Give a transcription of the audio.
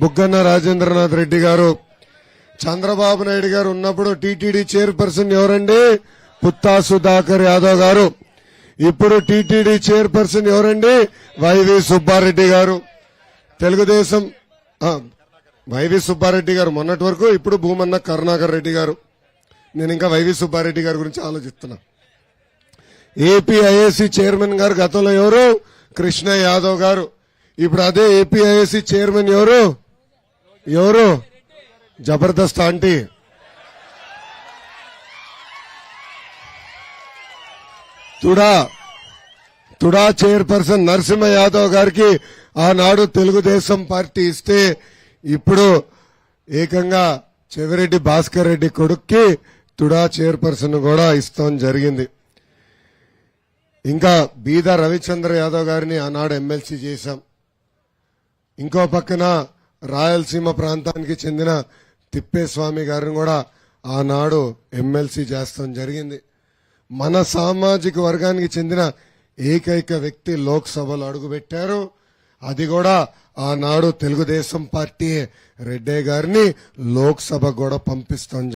బుగ్గన్న రాజేంద్రనాథ్ రెడ్డి గారు. చంద్రబాబు నాయుడు గారు ఉన్నప్పుడు టీటీడీ చైర్పర్సన్ ఎవరండి? పుత్తా సుధాకర్ యాదవ్ గారు. ఇప్పుడు టీటీడీ చైర్పర్సన్ ఎవరండి? వైవి సుబ్బారెడ్డి గారు. తెలుగుదేశం వైవి సుబ్బారెడ్డి గారు మొన్నటి వరకు ఇప్పుడు భూమన్న కరుణాకర్ రెడ్డి గారు. నేను ఇంకా వైవి సుబ్బారెడ్డి గారి గురించి ఆలోచిస్తున్నా. ఏపీఐఏసీ చైర్మన్ గారు గతంలో ఎవరు? కృష్ణ యాదవ్ గారు. ఇప్పుడు అదే ఏపీఐఏసీ చైర్మన్ ఎవరు? ఎవరు? జబర్దస్త్ ఆంటీ. తుడా తుడా చైర్పర్సన్ నరసింహ యాదవ్ గారికి ఆనాడు తెలుగుదేశం పార్టీ ఇస్తే ఇప్పుడు ఏకంగా చెవిరెడ్డి భాస్కర్ రెడ్డి కొడుక్కి తుడా చైర్పర్సన్ కూడా ఇస్తాం జరిగింది. ఇంకా బీద రవిచంద్ర యాదవ్ గారిని ఆనాడు ఎమ్మెల్సీ చేశాం. ఇంకో పక్కన రాయలసీమ ప్రాంతానికి చెందిన తిప్పేస్వామి గారిని కూడా ఆనాడు ఎమ్మెల్సీ చేస్తాం జరిగింది. మన సామాజిక వర్గానికి చెందిన ఏకైక వ్యక్తి లోక్సభలో అడుగుపెట్టారు. అది కూడా ఆనాడు తెలుగుదేశం పార్టీ రెడ్డే గారిని లోక్సభ కూడా పంపిస్తాం